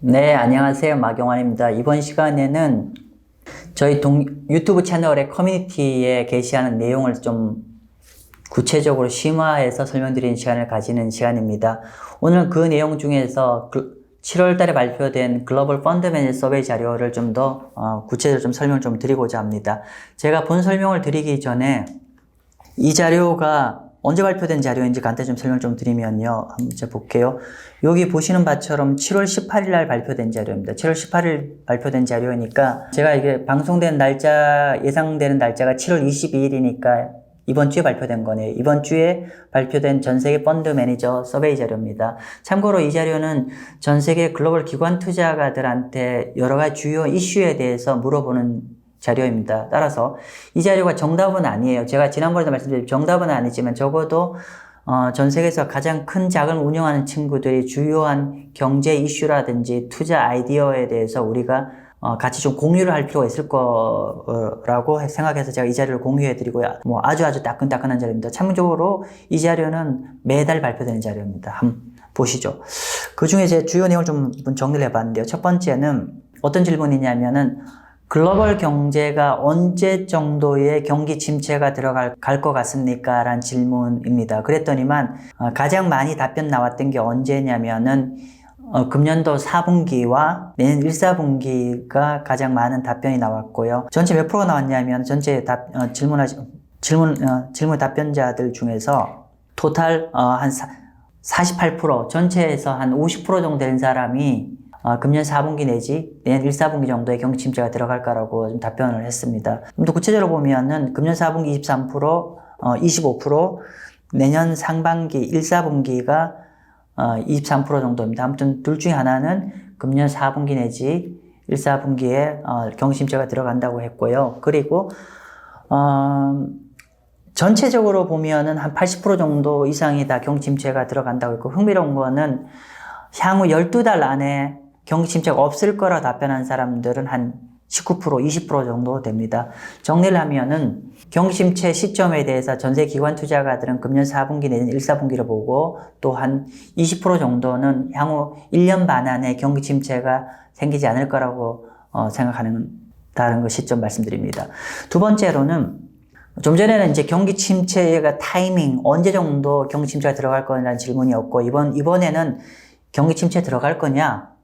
네, 안녕하세요. 마경환입니다. 이번 시간에는 저희 동, 유튜브 채널의 커뮤니티에 게시하는 내용을 좀 구체적으로 심화해서 설명드리는 시간을 가지는 시간입니다. 오늘 그 내용 중에서 7월 달에 발표된 글로벌 펀드매니저 서베이 자료를 좀더 어, 구체적으로 좀 설명을 좀 드리고자 합니다. 제가 본 설명을 드리기 전에 이 자료가 언제 발표된 자료인지 간단히 좀 설명 좀 드리면요. 한번 이제 볼게요. 여기 보시는 바처럼 7월 18일 날 발표된 자료입니다. 7월 18일 발표된 자료니까 제가 이게 방송된 날짜, 예상되는 날짜가 7월 22일이니까 이번 주에 발표된 거네요. 이번 주에 발표된 전 세계 펀드 매니저 서베이 자료입니다. 참고로 이 자료는 전 세계 글로벌 기관 투자가들한테 여러 가지 주요 이슈에 대해서 물어보는 자료입니다. 따라서 이 자료가 정답은 아니에요. 제가 지난번에도 말씀드린 정답은 아니지만 적어도 어, 전 세계에서 가장 큰 자금을 운영하는 친구들이 주요한 경제 이슈라든지 투자 아이디어에 대해서 우리가 어, 같이 좀 공유를 할 필요가 있을 거라고 생각해서 제가 이 자료를 공유해 드리고요. 뭐 아주 아주 따끈따끈한 자료입니다. 참고적으로 이 자료는 매달 발표되는 자료입니다. 한번 보시죠. 그 중에 제 주요 내용을 좀 정리를 해봤는데요. 첫 번째는 어떤 질문이냐면은 글로벌 경제가 언제 정도의 경기 침체가 들어갈 것 같습니까? 라는 질문입니다. 그랬더니만 어, 가장 많이 답변 나왔던 게 언제냐면은 어, 금년도 4분기와 내년 1, 4분기가 가장 많은 답변이 나왔고요. 전체 몇 프로가 나왔냐면 전체 답, 어, 질문하 질문 어, 질문 답변자들 중에서 토탈 어, 한48% 전체에서 한 50% 정도 되는 사람이 어, 금년 4분기 내지 내년 1, 4분기 정도의 경기 침체가 들어갈 거라고 좀 답변을 했습니다. 좀 더 구체적으로 보면은 금년 4분기 23%, 어, 25%, 내년 상반기 1, 4분기가 어, 23% 정도입니다. 아무튼 둘 중에 하나는 금년 4분기 내지 1, 4분기에 어, 경기 침체가 들어간다고 했고요. 그리고 어, 전체적으로 보면은 한 80% 정도 이상이 다 경기 침체가 들어간다고 했고 흥미로운 거는 향후 12달 안에 경기 침체가 없을 거라 답변한 사람들은 한 19%, 20% 정도 됩니다. 정리를 하면은 경기 침체 시점에 대해서 전세 기관 투자가들은 금년 4분기 내년 1, 4분기를 보고 또 한 20% 정도는 향후 1년 반 안에 경기 침체가 생기지 않을 거라고 어, 생각하는 다른 그 시점 말씀드립니다. 두 번째로는 좀 전에는 이제 경기 침체가 타이밍 언제 정도 경기 침체가 들어갈 거냐는 질문이었고 이번 이번에는 경기 침체 들어갈 거냐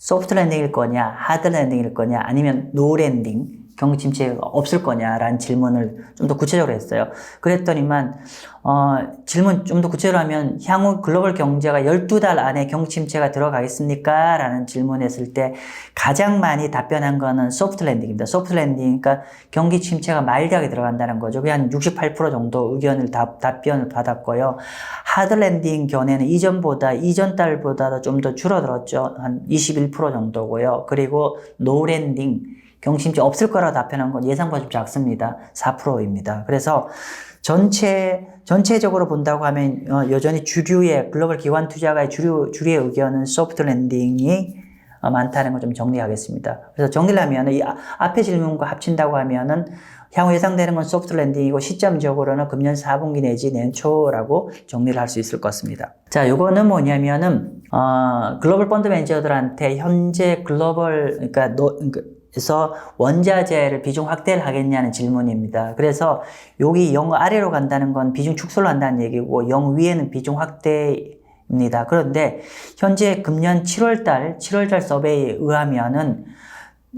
소프트 랜딩일 거냐, 하드 랜딩일 거냐, 아니면 노 랜딩, 경기 침체가 없을 거냐라는 질문을 좀 더 구체적으로 했어요. 그랬더니만, 어, 질문 좀 더 구체적으로 하면, 향후 글로벌 경제가 12달 안에 경기 침체가 들어가겠습니까? 라는 질문했을 때 가장 많이 답변한 거는 소프트 랜딩입니다. 소프트 랜딩, 그러니까 경기 침체가 마일드하게 들어간다는 거죠. 한68% 정도 의견을 답, 답변을 받았고요. 하드 랜딩 견해는 이전보다, 이전 달보다 좀 더 줄어들었죠. 한 21% 정도고요. 그리고 노 랜딩, 경심치 없을 거라 답변한 건 예상보다 좀 작습니다. 4%입니다. 그래서 전체, 전체적으로 본다고 하면 어, 여전히 주류의 글로벌 기관 투자가의 주류, 주류의 의견은 소프트 랜딩이 어, 많다는 걸 좀 정리하겠습니다. 그래서 정리를 하면 이 아, 앞에 질문과 합친다고 하면은 향후 예상되는 건 소프트 랜딩이고 시점적으로는 금년 4분기 내지 내년 초라고 정리를 할 수 있을 것 같습니다. 자, 요거는 뭐냐면은 어, 글로벌 펀드 매니저들한테 현재 글로벌 그러니까 노, 그 래서 원자재를 비중 확대를 하겠냐는 질문입니다. 그래서 여기 0 아래로 간다는 건 비중 축소를 한다는 얘기고 0 위에는 비중 확대입니다. 그런데 현재 금년 7월달 7월달 서베이에 의하면은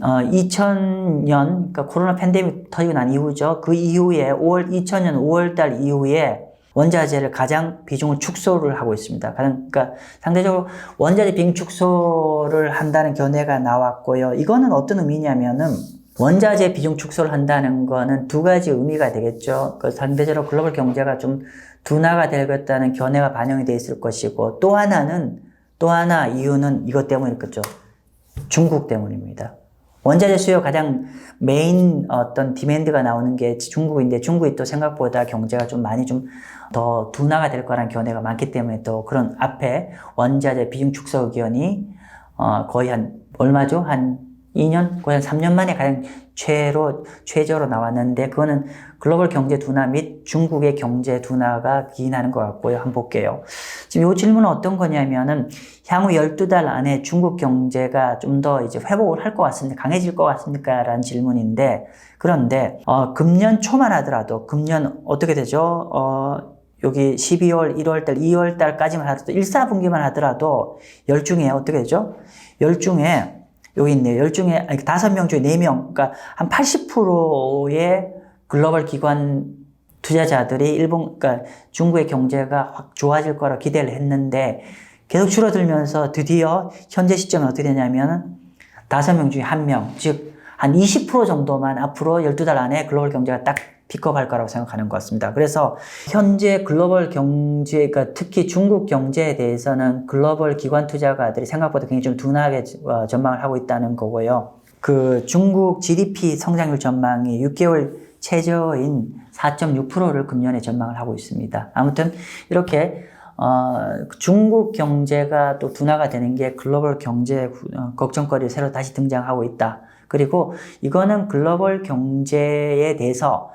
어, 2000년 그러니까 코로나 팬데믹 터지고 난 이후죠. 그 이후에 5월 2000년 5월달 이후에 원자재를 가장 비중을 축소를 하고 있습니다. 그러니까 상대적으로 원자재 비중 축소를 한다는 견해가 나왔고요. 이거는 어떤 의미냐면은 원자재 비중 축소를 한다는 거는 두 가지 의미가 되겠죠. 그 상대적으로 글로벌 경제가 좀 둔화가 되겠다는 견해가 반영이 되어 있을 것이고 또 하나는 또 하나 이유는 이것 때문이겠죠. 중국 때문입니다. 원자재 수요 가장 메인 어떤 디맨드가 나오는 게 중국인데 중국이 또 생각보다 경제가 좀 많이 좀 더 둔화가 될 거라는 견해가 많기 때문에 또 그런 앞에 원자재 비중 축소 의견이 어 거의 한 얼마죠? 한 2년, 거의 한 3년 만에 가장 최로, 최저로 나왔는데, 그거는 글로벌 경제 둔화 및 중국의 경제 둔화가 기인하는 것 같고요. 한번 볼게요. 지금 이 질문은 어떤 거냐면은, 향후 12달 안에 중국 경제가 좀 더 이제 회복을 할 것 같습니까? 강해질 것 같습니까? 라는 질문인데, 그런데, 어, 금년 초만 하더라도, 금년 어떻게 되죠? 어, 여기 12월, 1월달, 2월달까지만 하더라도, 1, 4분기만 하더라도, 열 중에 어떻게 되죠? 열 중에, 여기 있네요. 열 중에, 아니, 다섯 명 중에 네 명, 그러니까 한 80%의 글로벌 기관 투자자들이 일본, 그러니까 중국의 경제가 확 좋아질 거라 기대를 했는데, 계속 줄어들면서 드디어 현재 시점은 어떻게 되냐면은, 다섯 명 중에 한 명, 즉, 한 20% 정도만 앞으로 12달 안에 글로벌 경제가 딱 픽업할 거라고 생각하는 것 같습니다. 그래서 현재 글로벌 경제, 그러니까 특히 중국 경제에 대해서는 글로벌 기관 투자가들이 생각보다 굉장히 좀 둔하게 어, 전망을 하고 있다는 거고요. 그 중국 GDP 성장률 전망이 6개월 최저인 4.6%를 금년에 전망을 하고 있습니다. 아무튼 이렇게 어, 중국 경제가 또 둔화가 되는 게 글로벌 경제 어, 걱정거리 새로 다시 등장하고 있다. 그리고 이거는 글로벌 경제에 대해서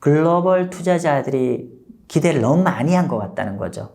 글로벌 투자자들이 기대를 너무 많이 한 것 같다는 거죠.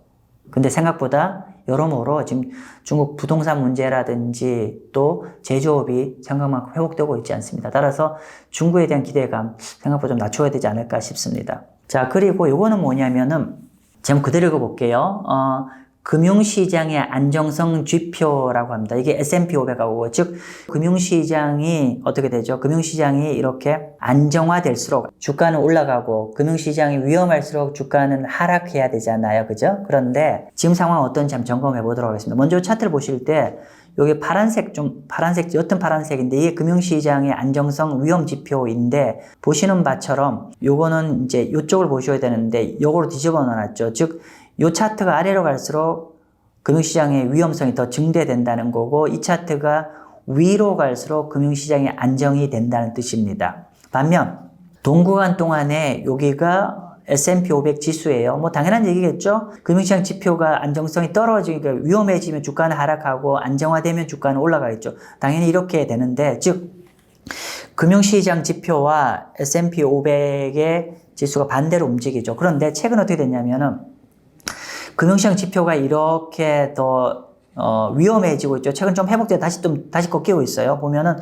근데 생각보다 여러모로 지금 중국 부동산 문제라든지 또 제조업이 생각만큼 회복되고 있지 않습니다. 따라서 중국에 대한 기대감 생각보다 좀 낮춰야 되지 않을까 싶습니다. 자, 그리고 요거는 뭐냐면은 제가 그대로 읽어볼게요. 어, 금융시장의 안정성 지표라고 합니다. 이게 S&P 500하고 즉 금융시장이 어떻게 되죠? 금융시장이 이렇게 안정화될수록 주가는 올라가고 금융시장이 위험할수록 주가는 하락해야 되잖아요. 그죠? 그런데 지금 상황 어떤지 한번 점검해 보도록 하겠습니다. 먼저 차트를 보실 때 여기 파란색 좀 파란색 옅은 파란색인데 이게 금융시장의 안정성 위험 지표인데 보시는 바처럼 요거는 이제 요쪽을 보셔야 되는데 요거로 뒤집어 놨죠. 즉 요 차트가 아래로 갈수록 금융시장의 위험성이 더 증대된다는 거고 이 차트가 위로 갈수록 금융시장의 안정이 된다는 뜻입니다. 반면 동구간 동안에 여기가 S&P 500 지수예요. 뭐 당연한 얘기겠죠. 금융시장 지표가 안정성이 떨어지니까 위험해지면 주가는 하락하고 안정화되면 주가는 올라가겠죠. 당연히 이렇게 되는데 즉 금융시장 지표와 S&P 500의 지수가 반대로 움직이죠. 그런데 최근 어떻게 됐냐면은 금융시장 지표가 이렇게 더 어, 위험해지고 있죠. 최근 좀 회복돼 다시 좀 다시 꺾이고 있어요. 보면은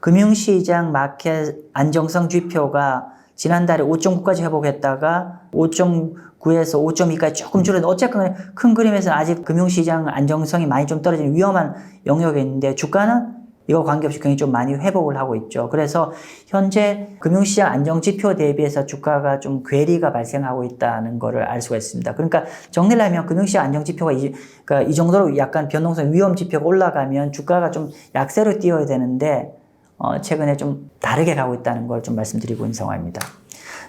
금융시장 마켓 안정성 지표가 지난달에 5.9까지 회복했다가 5.9에서 5.2까지 조금 줄었는데 어쨌건 큰 그림에서는 아직 금융시장 안정성이 많이 좀 떨어지는 위험한 영역에 있는데 주가는 이거 관계없이 굉장히 좀 많이 회복을 하고 있죠. 그래서 현재 금융시장 안정지표 대비해서 주가가 좀 괴리가 발생하고 있다는 것을 알 수가 있습니다. 그러니까 정리를 하면 금융시장 안정지표가 이, 그러니까 이 정도로 약간 변동성 위험지표가 올라가면 주가가 좀 약세로 뛰어야 되는데 어, 최근에 좀 다르게 가고 있다는 걸 좀 말씀드리고 있는 상황입니다.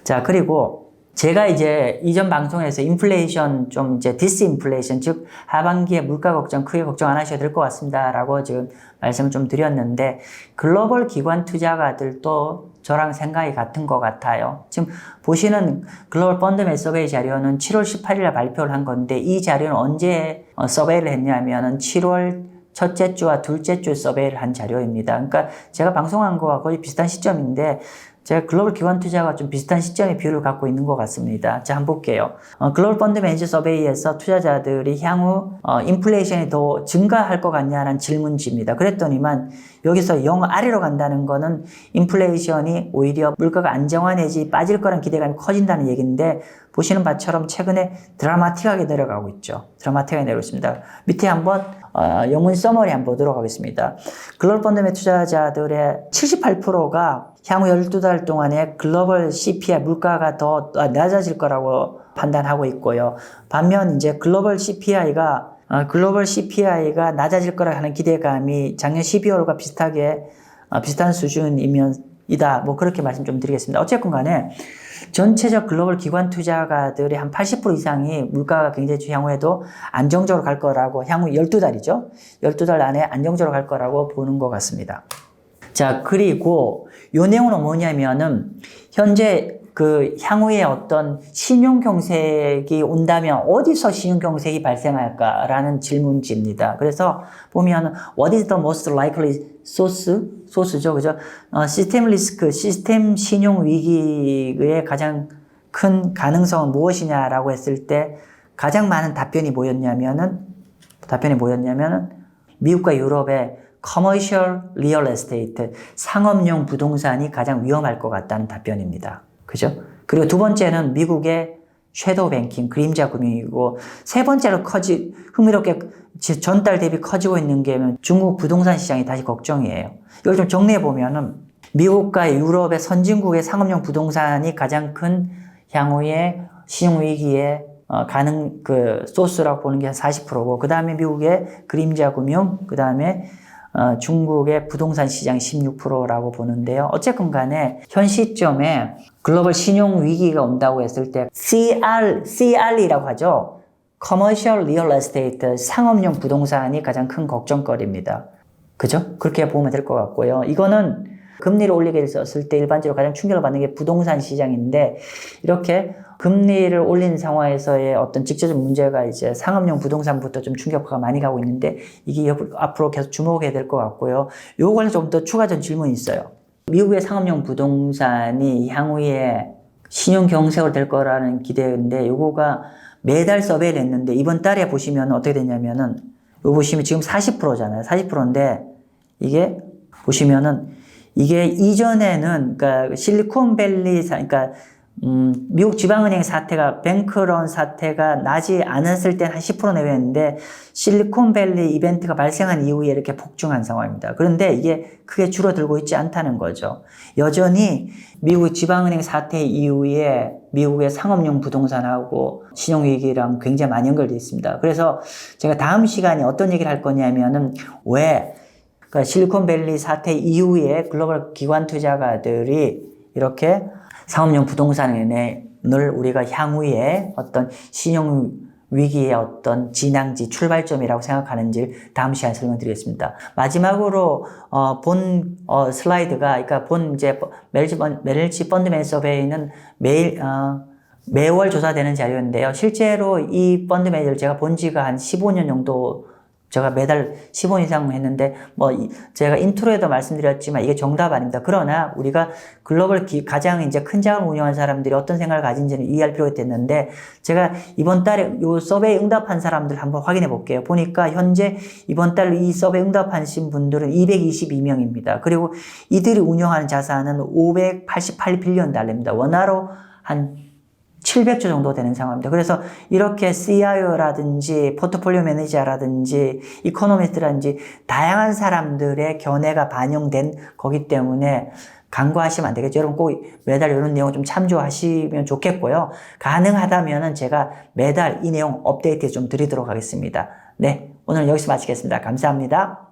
자, 그리고 제가 이제 이전 방송에서 인플레이션 좀 이제 디스인플레이션 즉 하반기에 물가 걱정 크게 걱정 안 하셔도 될 것 같습니다라고 지금 말씀을 좀 드렸는데 글로벌 기관 투자가들도 저랑 생각이 같은 것 같아요. 지금 보시는 글로벌 펀드 매 서베이 자료는 7월 18일에 발표를 한 건데 이 자료는 언제 어, 서베이를 했냐면은 7월 첫째 주와 둘째 주 서베이를 한 자료입니다. 그러니까 제가 방송한 거와 거의 비슷한 시점인데 제가 글로벌 기관 투자가 좀 비슷한 시점의 비율을 갖고 있는 것 같습니다. 자, 한번 볼게요. 어, 글로벌 펀드 매니저 서베이에서 투자자들이 향후 어, 인플레이션이 더 증가할 것 같냐는 질문지입니다. 그랬더니만 여기서 영 아래로 간다는 거는 인플레이션이 오히려 물가가 안정화 내지 빠질 거란 기대감이 커진다는 얘기인데 보시는 바처럼 최근에 드라마틱하게 내려가고 있죠. 드라마틱하게 내려오고 있습니다. 밑에 한번 어, 영문 서머리 한번 보도록 하겠습니다. 글로벌 펀드 매 투자자들의 78%가 향후 12달 동안에 글로벌 CPI 물가가 더 낮아질 거라고 판단하고 있고요. 반면 이제 글로벌 CPI가 어, 글로벌 CPI가 낮아질 거라 하는 기대감이 작년 12월과 비슷하게 어, 비슷한 수준이면 이다. 뭐 그렇게 말씀 좀 드리겠습니다. 어쨌건 간에 전체적 글로벌 기관 투자가들의 한 80% 이상이 물가가 굉장히 향후에도 안정적으로 갈 거라고 향후 12달이죠. 12달 안에 안정적으로 갈 거라고 보는 것 같습니다. 자, 그리고 요 내용은 뭐냐면은 현재 그 향후에 어떤 신용 경색이 온다면 어디서 신용 경색이 발생할까라는 질문지입니다. 그래서 보면 what is the most likely source 소스죠, 그죠? 어, 시스템 리스크, 시스템 신용 위기의 가장 큰 가능성은 무엇이냐라고 했을 때 가장 많은 답변이 뭐였냐면은 답변이 뭐였냐면은 미국과 유럽의 커머셜 리얼 에스테이트 상업용 부동산이 가장 위험할 것 같다는 답변입니다. 그죠? 그리고 두 번째는 미국의 섀도우 뱅킹, 그림자 금융이고 세 번째로 커지 흥미롭게 지- 전달 대비 커지고 있는 게 중국 부동산 시장이 다시 걱정이에요. 이걸 좀 정리해 보면은 미국과 유럽의 선진국의 상업용 부동산이 가장 큰 향후의 신용 위기에 어, 가능 그 소스라고 보는 게 40%고 그 다음에 미국의 그림자 금융, 그 다음에 어, 중국의 부동산 시장 16%라고 보는데요. 어쨌건 간에 현 시점에 글로벌 신용 위기가 온다고 했을 때 CR, CR이라고 하죠. Commercial Real Estate, 상업용 부동산이 가장 큰 걱정거리입니다. 그죠? 그렇게 보면 될 것 같고요. 이거는 금리를 올리게 됐을 때 일반적으로 가장 충격을 받는 게 부동산 시장인데 이렇게 금리를 올린 상황에서의 어떤 직접적 문제가 이제 상업용 부동산부터 좀 충격파가 많이 가고 있는데 이게 옆- 앞으로 계속 주목해야 될 것 같고요. 요거는 좀더 추가적인 질문이 있어요. 미국의 상업용 부동산이 향후에 신용 경색으로 될 거라는 기대인데 요거가 매달 서베이를 했는데 이번 달에 보시면 어떻게 되냐면은 요 보시면 지금 40%잖아요. 40%인데 이게 보시면은 이게 이전에는 그러니까 실리콘밸리 사 그러니까 음, 미국 지방은행 사태가 뱅크런 사태가 나지 않았을 때한10% 내외였는데 실리콘밸리 이벤트가 발생한 이후에 이렇게 폭증한 상황입니다. 그런데 이게 크게 줄어들고 있지 않다는 거죠. 여전히 미국 지방은행 사태 이후에 미국의 상업용 부동산하고 신용위기랑 굉장히 많이 연결되어 있습니다. 그래서 제가 다음 시간에 어떤 얘기를 할 거냐면은 왜 그러니까 실리콘밸리 사태 이후에 글로벌 기관 투자가들이 이렇게 상업용 부동산을 우리가 향후에 어떤 신용 위기의 어떤 진앙지 출발점이라고 생각하는지 다음 시간에 설명드리겠습니다. 마지막으로 어, 본 어, 슬라이드가 그러니까 본 이제 멜지 번- 멜지 펀드맨 서베이는 매일 어, 매월 조사되는 자료인데요. 실제로 이 펀드 매니저를 제가 본 지가 한 15년 정도 제가 매달 10원 이상 했는데 뭐 이- 제가 인트로에도 말씀드렸지만 이게 정답 아닙니다. 그러나 우리가 글로벌 기- 가장 이제 큰 자금을 운영한 사람들이 어떤 생각을 가진지는 이해할 필요가 있겠는데 제가 이번 달에 요 서베이 응답한 사람들 한번 확인해 볼게요. 보니까 현재 이번 달 이 서베이 응답하신 분들은 222명입니다. 그리고 이들이 운영하는 자산은 588빌리언 달러입니다. 원화로 한 700조 정도 되는 상황입니다. 그래서 이렇게 CIO라든지 포트폴리오 매니저라든지 이코노미스트라든지 다양한 사람들의 견해가 반영된 거기 때문에 간과하시면 안 되겠죠. 여러분 꼭 매달 이런 내용 좀 참조하시면 좋겠고요. 가능하다면은 제가 매달 이 내용 업데이트 좀 드리도록 하겠습니다. 네. 오늘 여기서 마치겠습니다. 감사합니다.